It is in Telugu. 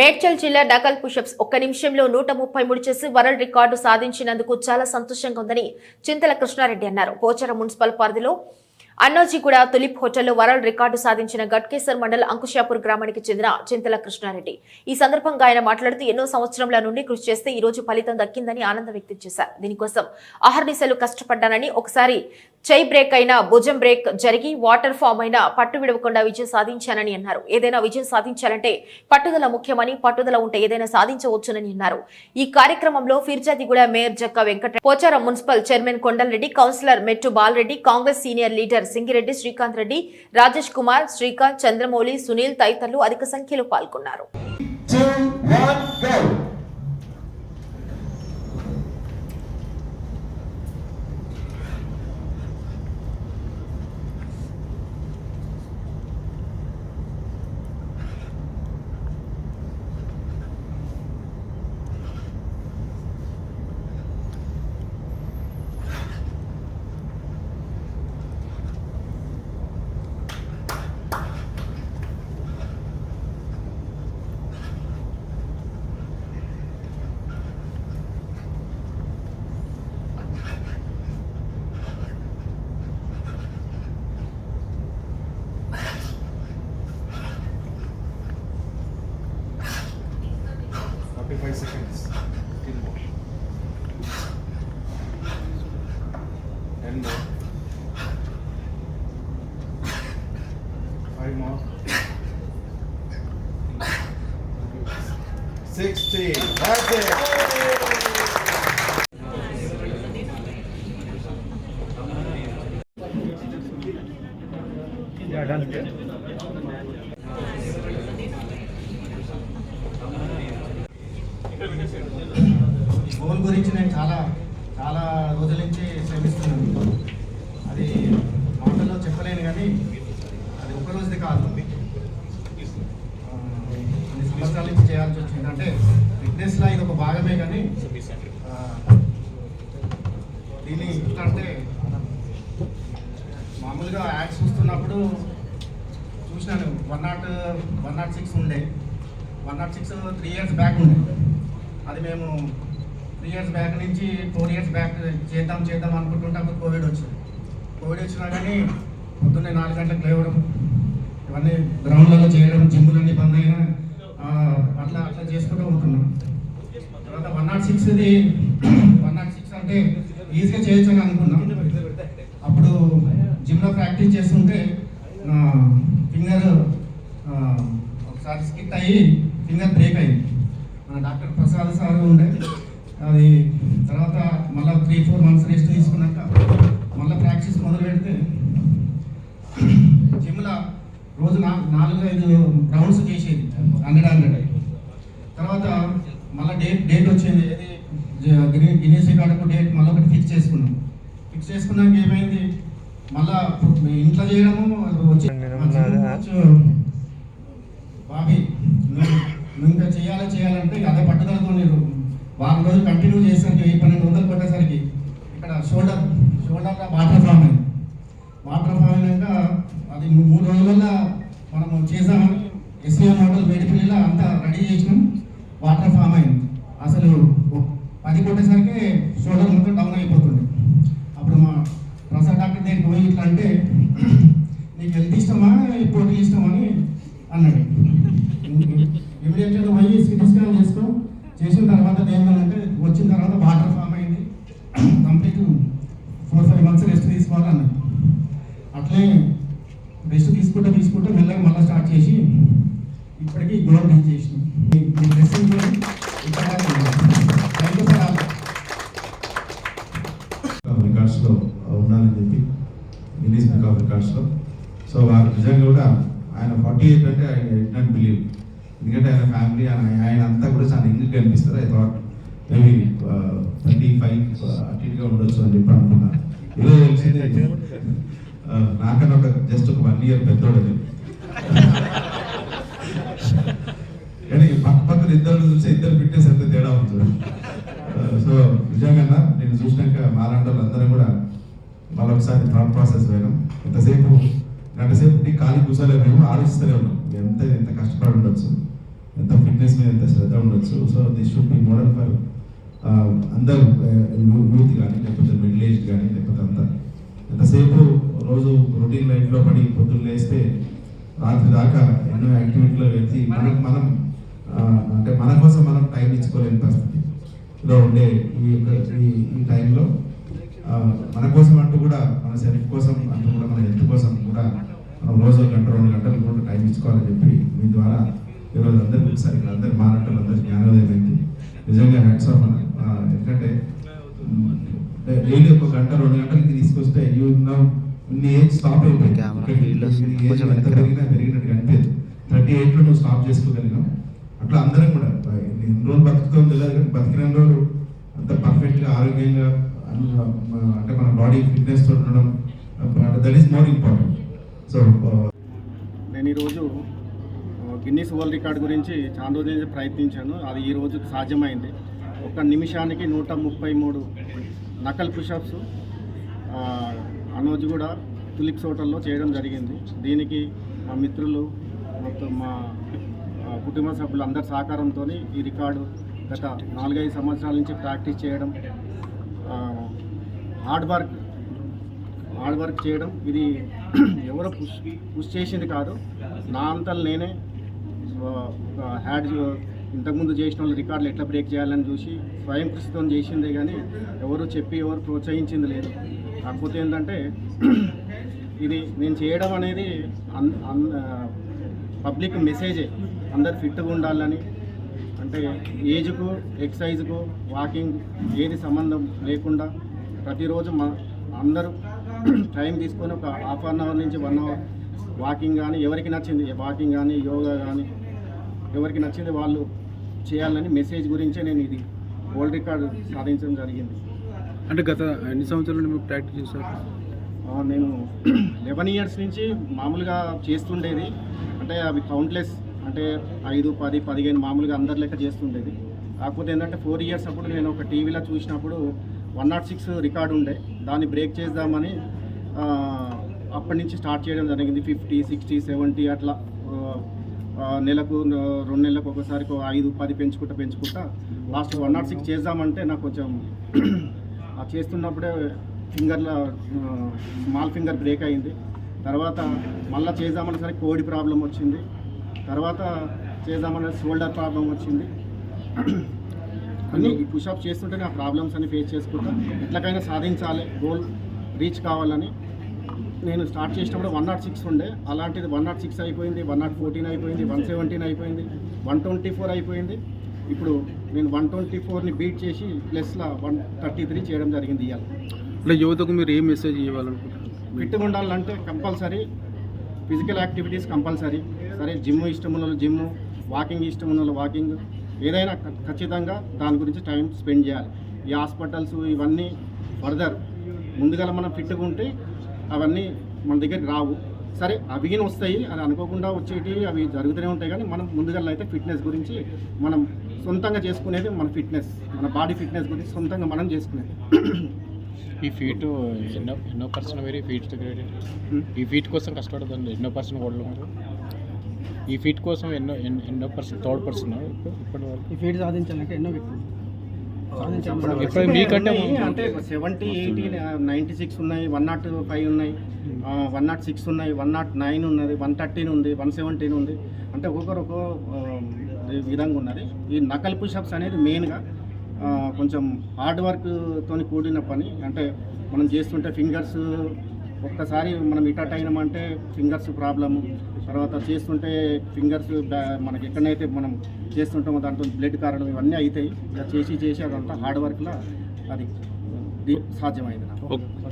మేడ్చల్ జిల్లా డకల్ పుషప్స్ ఒక్క నిమిషంలో నూట ముప్పై మూడు చేసి వరల్డ్ రికార్డు సాధించినందుకు చాలా సంతోషంగా ఉందని చింతల కృష్ణారెడ్డి అన్నారు. పోచారం మున్సిపల్ పరిధిలో అన్నోజీగూడ తులిప్ హోటల్లో వరల్డ్ రికార్డు సాధించిన గట్కేసర్ మండల్ అంకుశాపూర్ గ్రామానికి చెందిన చింతల కృష్ణారెడ్డి. ఈ సందర్భంగా ఆయన మాట్లాడుతూ ఎన్నో సంవత్సరంల నుండి కృషి చేస్తే ఈ రోజు ఫలితం దక్కిందని ఆనందం వ్యక్తం చేశారు. దీనికోసం ఆహర్నిశలు కష్టపడ్డానని ఒకసారి చై బ్రేక్ అయినా భుజం బ్రేక్ జరిగి వాటర్ ఫామ్ అయినా పట్టు విడవకుండా విజయం సాధించానని అన్నారు. ఏదైనా విజయం సాధించాలంటే పట్టుదల ముఖ్యమని పట్టుదల ఉంటే ఏదైనా సాధించవచ్చునని అన్నారు. ఈ కార్యక్రమంలో Peerzadiguda mayor Jakka Venkata Pocharam municipal chairman Kondal Reddy councillor Mettu Bal Reddy Congress senior leader Singireddy Srikanth Reddy Rajesh Kumar Srikanth Chandramouli Sunil తదితరులు అధిక సంఖ్యలో పాల్గొన్నారు. seconds. Ten more. Five more. Sixteen. That's it. Yeah, done. Goal గురించి నేను చాలా చాలా రోజుల నుంచి శ్రమిస్తున్నాను. అది మాటల్లో చెప్పలేను కానీ అది ఒక కాదు. కొన్ని సంవత్సరాల నుంచి చేయాల్సి వచ్చింది. అంటే ఫిట్నెస్లో ఇది ఒక భాగమే కానీ దీన్ని ఎట్లా అంటే మామూలుగా యాడ్స్ చూస్తున్నప్పుడు చూసినాను. One naught one naught six ఉండే. One naught six three years back ఉండే. అది మేము త్రీ ఇయర్స్ బ్యాక్ నుంచి ఫోర్ ఇయర్స్ బ్యాక్ చేద్దాం చేద్దాం అనుకుంటుంటే అప్పుడు కోవిడ్ వచ్చింది. కోవిడ్ వచ్చినా కానీ పొద్దున్నే నాలుగు గంటలకు లేవడం ఇవన్నీ గ్రౌండ్లలో చేయడం జిమ్లన్నీ బంద్ అయినా అట్లా అట్లా చేసుకుంటూ ఉంటున్నాం. తర్వాత వన్ నాట్ సిక్స్ది వన్ నాట్ సిక్స్ అంటే ఈజీగా చేయొచ్చు అని అనుకున్నాం. అప్పుడు జిమ్లో ప్రాక్టీస్ చేస్తుంటే ఫింగర్ ఒకసారి స్కిట్ అయ్యి ఫింగర్ బ్రేక్ అయింది. మన డాక్టర్ ప్రసాద్ సార్ ఉండే. అది తర్వాత మళ్ళీ త్రీ ఫోర్ మంత్స్ రెస్ట్ తీసుకున్నాక మళ్ళీ ప్రాక్టీస్ మొదలు పెడితే జిమ్లో రోజు నా నాలుగు ఐదు రౌండ్స్ చేసేది. హండ్రెడ్ హండ్రెడ్ తర్వాత మళ్ళీ డేట్ డేట్ వచ్చింది. ఏది? గిన్నీస్ రికార్డుకు డేట్ మళ్ళీ ఒకటి ఫిక్స్ చేసుకున్నాం. ఫిక్స్ చేసుకున్నాక ఏమైంది? మళ్ళా ఇంట్లో చేయడము వచ్చి మా జిమ్ కోచ్ బాబీ నువ్వు నువ్వు ఇంకా చేయాలి చేయాలంటే అదే పట్టుదలతో నేను వారం రోజులు కంటిన్యూ చేసరికి వెయ్యి పన్నెండు వందలు కొట్టేసరికి ఇక్కడ షోల్డర్ షోల్డర్ వాటర్ ఫామ్ అయింది. వాటర్ ఫామ్ అయినాక అది మూడు రోజుల మనం చేసామని ఎస్వీఎం హోటల్ వేడిపల్లిలో అంతా రెడీ చేసినాం. వాటర్ ఫామ్ అయింది. అసలు పది కొట్టేసరికి షోల్డర్ మొత్తం డౌన్ అయిపోతుంది. అప్పుడు మా ప్రసాద్ డాక్టర్ దగ్గరికి పోయి ఇట్లా అంటే నీకు హెల్త్ ఇష్టమా ఈ పోటీ ఇష్టమా అని అన్నాడు. ఇమీడియట్గా పోయి సిటీ స్కాన్ చేసుకో. చేసిన తర్వాత ఏమనంటే వచ్చిన తర్వాత వాటర్ ఫామ్ అయింది. Complete four five months rest తీసుకోవాలన్న అట్లే రెస్ట్ తీసుకుంటూ తీసుకుంటూ మెల్లగా మళ్ళీ స్టార్ట్ చేసి ఇప్పటికీ గోల్ రీచ్ కూడా చాలా I thought maybe twenty five అటు ఇటుగా ఉండొచ్చు అని చెప్పి అనుకున్నాను ఏదో తెలిసింది. నాకన్నా ఒక జస్ట్ ఒక వన్ ఇయర్ పెద్దోడని కానీ పక్క పక్కన ఇద్దరు చూస్తే ఇద్దరు ఫిట్నెస్ ఎంత తేడా ఉంటుంది సో నిజంగా నేను చూసినాక మాలాంటి వాళ్ళందరం కూడా మళ్ళీ ఒకసారి థాట్ ప్రాసెస్ పోయినాం ఎంతసేపు గంటసేపు నీ ఖాళీ కూర్చోలే మేము ఆలోచిస్తూనే ఉన్నాం. ఎంత ఎంత కష్టపడి ఉండొచ్చు. ఎంత ఫిట్నెస్ మీద ఎంత శ్రద్ధ ఉండొచ్చు. So this should be model for అందరు యూత్ కానీ లేకపోతే మిడిల్ ఏజ్ కానీ లేకపోతే అంతా. ఎంతసేపు రోజు రొటీన్ లైఫ్లో పడి పొద్దున్న లేస్తే రాత్రి దాకా ఎన్నో యాక్టివిటీలో వెళ్తే మనకు మనం అంటే మన కోసం మనం టైం ఇచ్చుకోలేని పరిస్థితిలో ఉండే ఈ యొక్క ఈ ఈ టైంలో మన కోసం అంటూ కూడా మన సెల్ఫ్ కోసం అంటూ కూడా మన హెల్త్ కోసం కూడా మనం రోజు ఒక గంట రెండు గంటలు కూడా టైం ఇచ్చుకోవాలని చెప్పి మీ ద్వారా ఈరోజు ఒకసారి ఇక్కడ అందరి మానవులు అందరి జ్ఞానోదయం అయింది నిజంగా హ్యాట్స్ ఆఫ్ అన్న ఎందుకంటే డైలీ ఒక గంట రెండు గంటలకి తీసుకొస్తే యూ నౌ ఏజ్ స్టాప్ అయిపోయింది. పెరిగినట్టు కనిపించదు. థర్టీ ఎయిట్లో నువ్వు స్టాప్ చేసుకోగలిగినావు. అట్లా అందరం కూడా ఎన్ని రోజులు బతుకుతాం తెలియదు కానీ బతికిన రోజులు అంత పర్ఫెక్ట్గా ఆరోగ్యంగా అంటే మన బాడీ ఫిట్నెస్తో ఉండడం that is more important so నేను ఈరోజు గిన్నీస్ వరల్డ్ రికార్డ్ గురించి చాలా రోజుల నుంచి ప్రయత్నించాను. అది ఈ రోజు సాధ్యమైంది. ఒక నిమిషానికి నూట ముప్పై మూడు నకల్ పుషప్స్ అనోజ్ కూడా తులిప్స్ హోటల్లో చేయడం జరిగింది. దీనికి మా మిత్రులు మొత్తం మా కుటుంబ సభ్యులు అందరి సహకారంతో ఈ రికార్డు గత నాలుగైదు సంవత్సరాల నుంచి ప్రాక్టీస్ చేయడం హార్డ్ వర్క్ హార్డ్ వర్క్ చేయడం ఇది ఎవరో పుష్ పుష్ చేసింది కాదు. నా అంతలు నేనే హ్యాడ్ ఇంతకుముందు చేసిన వాళ్ళు రికార్డులు ఎట్లా బ్రేక్ చేయాలని చూసి స్వయం కృషితో చేసిందే కానీ ఎవరు చెప్పి ఎవరు ప్రోత్సహించింది లేదు. కాకపోతే ఏంటంటే ఇది నేను చేయడం అనేది అన్ అన్ పబ్లిక్ మెసేజే అందరు ఫిట్గా ఉండాలని. అంటే ఏజ్కు ఎక్సైజ్కు వాకింగ్ ఏది సంబంధం లేకుండా ప్రతిరోజు మా అందరూ టైం తీసుకొని ఒక హాఫ్ అన్ అవర్ నుంచి వన్ అవర్ వాకింగ్ కానీ ఎవరికి నచ్చింది? వాకింగ్ కానీ యోగా కానీ ఎవరికి నచ్చింది వాళ్ళు చేయాలని మెసేజ్ గురించే నేను ఇది వరల్డ్ రికార్డు సాధించడం జరిగింది. అంటే గత ఎన్ని సంవత్సరాల మీరు ప్రాక్టీస్ చేశారు? నేను లెవెన్ ఇయర్స్ నుంచి మామూలుగా చేస్తుండేది. అంటే అవి కౌంట్లెస్ అంటే ఐదు పది పదిహేను మామూలుగా అందరి లెక్క చేస్తుండేది. కాకపోతే ఏంటంటే ఫోర్ ఇయర్స్ అప్పుడు నేను ఒక టీవీలో చూసినప్పుడు వన్ నాట్ సిక్స్ రికార్డు ఉండే. దాన్ని బ్రేక్ చేద్దామని అప్పటి నుంచి స్టార్ట్ చేయడం జరిగింది. ఫిఫ్టీ సిక్స్టీ సెవెంటీ అట్లా నెలకు రెండు నెలలకు ఒకసారి ఒక ఐదు పది పెంచుకుంటా పెంచుకుంటా లాస్ట్ వన్ నాట్ సిక్స్ చేద్దామంటే నాకు కొంచెం ఆ చేస్తున్నప్పుడే ఫింగర్లో స్మాల్ ఫింగర్ బ్రేక్ అయింది. తర్వాత మళ్ళీ చేద్దామన్న సరే కోడి ప్రాబ్లం వచ్చింది. తర్వాత చేద్దామనే షోల్డర్ ప్రాబ్లం వచ్చింది. అన్నీ పుషప్ చేస్తుంటే నా ప్రాబ్లమ్స్ అన్ని ఫేస్ చేసుకుంటా. ఎట్లకైనా సాధించాలి. గోల్ రీచ్ కావాలని. నేను స్టార్ట్ చేసినప్పుడు వన్ నాట్ సిక్స్ ఉండే. అలాంటిది వన్ నాట్ సిక్స్ అయిపోయింది వన్ నాట్ ఫోర్టీన్ అయిపోయింది వన్ సెవెంటీన్ అయిపోయింది వన్ ట్వంటీ ఫోర్ అయిపోయింది. ఇప్పుడు నేను వన్ ట్వంటీ ఫోర్ని బీట్ చేసి ప్లస్లో వన్ థర్టీ త్రీ చేయడం జరిగింది ఇవాళ అంటే యువతకు మీరు ఏ మెసేజ్ ఇవ్వాలనుకుంటున్నారు? ఫిట్గా ఉండాలంటే కంపల్సరీ ఫిజికల్ యాక్టివిటీస్ కంపల్సరీ. సరే జిమ్ ఇష్టం ఉన్న జిమ్ వాకింగ్ ఇష్టం ఉన్న వాళ్ళు వాకింగ్ ఏదైనా ఖచ్చితంగా దాని గురించి టైం స్పెండ్ చేయాలి. ఈ హాస్పిటల్స్ ఇవన్నీ ఫర్దర్ ముందుగా మనం ఫిట్గా ఉంటే అవన్నీ మన దగ్గరికి రావు. సరే అవి వస్తాయి అది అనుకోకుండా వచ్చేటి అవి జరుగుతూనే ఉంటాయి కానీ మనం ముందుగా అయితే ఫిట్నెస్ గురించి మనం సొంతంగా చేసుకునేది మన ఫిట్నెస్ మన బాడీ ఫిట్నెస్ గురించి సొంతంగా మనం చేసుకునేది. ఈ ఫీట్ ఎన్నో ఎన్నో పర్సన్ వేరే ఫీట్ ఈ ఫీట్ కోసం కష్టపడదండి ఎన్నో పర్సన్ ఉన్నారు ఈ ఫీట్ కోసం ఎన్నో ఎన్నో- పర్సన్ థర్డ్ పర్సన్ ఇప్పటి వరకు? ఈ ఫీట్ సాధించాలంటే ఎన్నో వ్యక్తులు. ఇప్పుడు మీకంటే. అంటే సెవెంటీ ఎయిటీ నైంటీ సిక్స్ ఉన్నాయి వన్ నాట్ ఫైవ్ ఉన్నాయి వన్ నాట్ సిక్స్ ఉన్నాయి వన్ నాట్ నైన్ ఉన్నది వన్ థర్టీన్ ఉంది వన్ సెవెంటీన్ ఉంది. అంటే ఒక్కొక్కరు ఒక్కో విధంగా ఉన్నది. ఈ నకల్ పుషప్స్ అనేది మెయిన్గా కొంచెం హార్డ్ వర్క్తో కూడిన పని. అంటే మనం చేస్తుంటే ఫింగర్స్ ఒక్కసారి మనం ఇటట్ అయినామంటే ఫింగర్స్ ప్రాబ్లము. తర్వాత చేస్తుంటే ఫింగర్స్ మనకి ఎక్కడైతే మనం చేస్తుంటామో దాంట్లో బ్లడ్ కారణం ఇవన్నీ అవుతాయి ఇలా చేసి చేసి అదంతా హార్డ్ వర్క్లో అది సాధ్యమైంది నాకు.